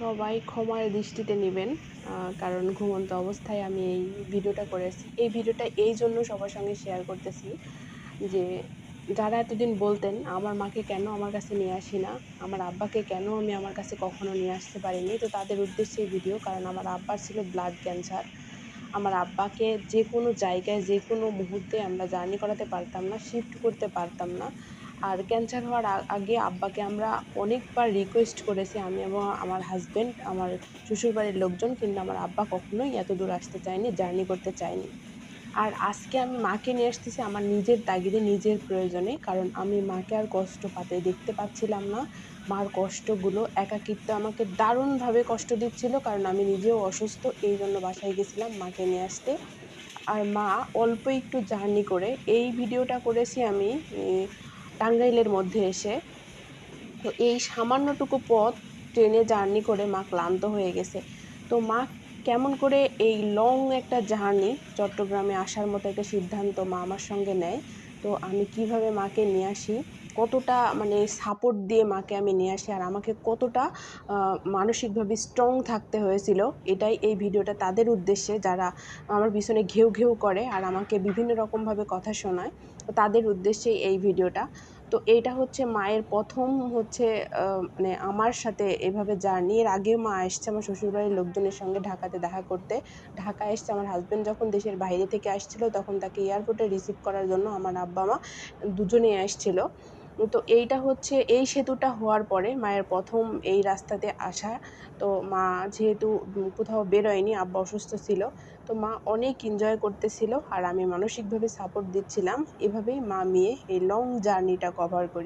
সবাই ক্ষমার দৃষ্টিতে নেবেন কারণ ঘুমন্ত অবস্থায় আমি এই ভিডিওটা করেছি এই ভিডিওটা এই জন্য সবার সঙ্গে শেয়ার করতেছি যে, যারা এতদিন বলতেন, আমার মাকে কেন আমার কাছে নিয়ে আসি না? আমার আব্বাকে কেন আমি আমার কাছে কখনো নিয়ে আসতে পারিনি? তো তাদের উদ্দেশ্যে এই ভিডিও কারণ আমার আব্বার ছিল ব্লাড ক্যান্সার আমার আব্বাকে যে কোনো জায়গায় যে কোনো মুহূর্তে আমরা জার্নি করাতে পারতাম না শিফট করতে পারতাম না। আর ক্যান্সার হওয়ার আগে আব্বাকে আমরা অনেকবার রিকোয়েস্ট করেছি, আমি এবং আমার হাজব্যান্ড আমার শ্বশুরবাড়ির লোকজন, কিন্তু আমার আব্বা কখনোই এত দূর আসতে চায়নি জার্নি করতে চায়নি। আর আজকে আমি মাকে নিয়ে আসতেছি আমার নিজের তাগিদে, নিজের প্রয়োজনে, কারণ আমি মাকে আর কষ্ট পাতে, দেখতে পাচ্ছিলাম না মার কষ্টগুলো। একাকিত্ব আমাকে দারুণভাবে কষ্ট দিচ্ছিল, কারণ আমি নিজেও অসুস্থ, এই জন্য বাসায় গেছিলাম মাকে নিয়ে আসতে। আর মা অল্প একটু জার্নি করে, এই ভিডিওটা করেছি আমি টাঙ্গাইলের মধ্যে এসে। তো এই সামান্যটুকু পথ ট্রেনে জার্নি করে মা ক্লান্ত হয়ে গেছে। তো মা কেমন করে এই লং একটা জার্নি চট্টগ্রামে আসার মতো একটা সিদ্ধান্ত মা আমার সঙ্গে নেয়। তো আমি কীভাবে মাকে নিয়ে আসি কতটা মানে সাপোর্ট দিয়ে মাকে আমি নিয়ে আসি আর আমাকে কতটা মানসিকভাবে স্ট্রং থাকতে হয়েছিল, এটাই এই ভিডিওটা তাদের উদ্দেশ্যে যারা আমার পিছনে ঘেউ ঘেউ করে আর আমাকে বিভিন্ন রকমভাবে কথা শোনায় তাদের উদ্দেশ্যেই এই ভিডিওটা তো এইটা হচ্ছে মায়ের প্রথম হচ্ছে মানে আমার সাথে এভাবে জার্নি এর আগেও মা এসছে আমার শ্বশুরবাড়ির লোকজনের সঙ্গে ঢাকাতে দেখা করতে। ঢাকা এসছে আমার হাজব্যান্ড যখন দেশের বাইরে থেকে আসছিল তখন তাকে এয়ারপোর্টে রিসিভ করার জন্য আমার আব্বা মা দুজনেই আসছিল তো এইটা হচ্ছে, এই সেতুটা হওয়ার পরে মায়ের প্রথম এই রাস্তাতে আসা। তো মা যেহেতু কোথাও বেরোয়নি, আব্বা অসুস্থ ছিল, তো মা অনেক এনজয় করতেছিল আর আমি মানসিকভাবে সাপোর্ট দিচ্ছিলাম। এভাবেই মা মেয়ে এই লং জার্নিটা কভার করি।